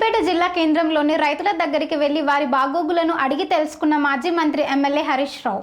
సిద్దిపేట జిల్లా కేంద్రంలోని రైతుల దగ్గరికి వెళ్ళి వారి బాగోగులను అడిగి తెలుసుకున్న మాజీ మంత్రి ఎమ్మెల్యే హరీష్ రావు.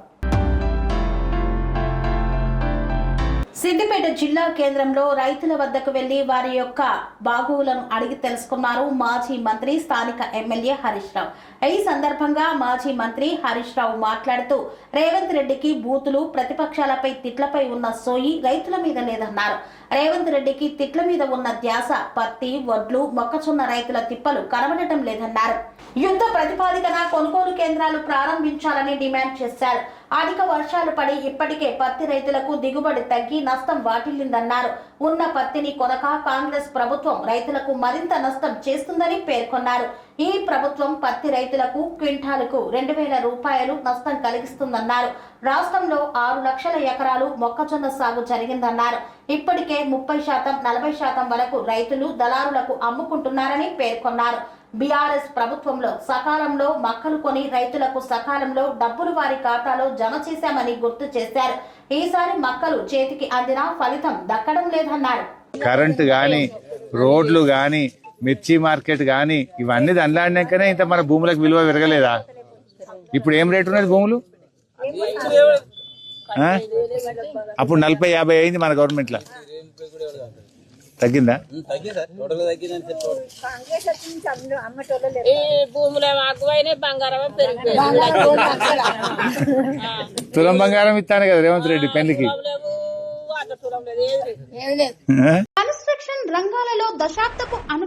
సిద్దిపేట జిల్లా కేంద్రంలో రైతుల వద్దకు వెళ్ళి వారి యొక్క బాగువులను అడిగి తెలుసుకున్నారు మాజీ మంత్రి స్థానిక ఎమ్మెల్యే హరీష్ రావు. ఈ సందర్భంగా మాజీ మంత్రి హరీష్ రావు మాట్లాడుతూ రేవంత్ రెడ్డికి బూతులు ప్రతిపక్షాలపై తిట్లపై ఉన్న సోయి రైతుల మీద లేదన్నారు. రేవంత్ రెడ్డికి తిట్ల మీద ఉన్న ధ్యాస పత్తి వడ్లు మొక్కజొన్న రైతుల తిప్పలు కనబడటం లేదన్నారు. యుద్ధ ప్రతిపాదికన కొనుగోలు కేంద్రాలు ప్రారంభించాలని డిమాండ్ చేశారు. అధిక వర్షాలు పడి ఇప్పటికే పత్తి రైతులకు దిగుబడి తగ్గి నష్టం వాటిల్లిందన్నారు. ఉన్న పత్తిని కొనక కాంగ్రెస్ ప్రభుత్వం రైతులకు మరింత నష్టం చేస్తుందని పేర్కొన్నారు. ఈ ప్రభుత్వం పత్తి రైతులకు క్వింటాలకు రెండు వేల రూపాయలు నష్టం కలిగిస్తుందన్నారు. రాష్ట్రంలో ఆరు లక్షల ఎకరాలు మొక్కజొన్న సాగు జరిగిందన్నారు. ఇప్పటికే ముప్పై శాతం నలభై శాతం వరకు రైతులు దళారులకు అమ్ముకుంటున్నారని పేర్కొన్నారు. బీఆర్ఎస్ ప్రభుత్వంలో సకాలంలో మక్కలు కొని రైతులకు సకాలంలో డబ్బులు వారి ఖాతాలో జమ చేశామని గుర్తు చేశారు. ఈసారి మక్కలు చేతికి అందినా ఫలితం దక్కడం లేదన్నారు. కరెంటు కానీ రోడ్లు కానీ మిర్చి మార్కెట్ కానీ ఇవన్నీ దండలాడినాకనే ఇంత మన భూములకు విలువ పెరగలేదా? ఇప్పుడు ఏం రేటు ఉన్నది భూములు? అప్పుడు నలభై యాభై అయింది మన గవర్నమెంట్లో. తగ్గిందా? తగ్గింది సార్ టోటల్ తగ్గిందని చెప్పాడు ఈ భూములు అగ్గువైనా బంగారం పెరిగిపోయింది. తులం బంగారం ఇస్తాను కదా రేవంత్ రెడ్డి పెళ్ళికి? కన్స్ట్రక్షన్ రంగాలలో దశాబ్దపు అనుభవంతో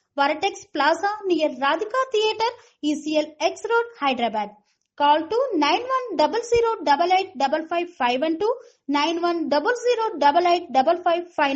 Varatex Plaza near Radhika Theatre, ECL X Road, Hyderabad. Call to 9100885512. to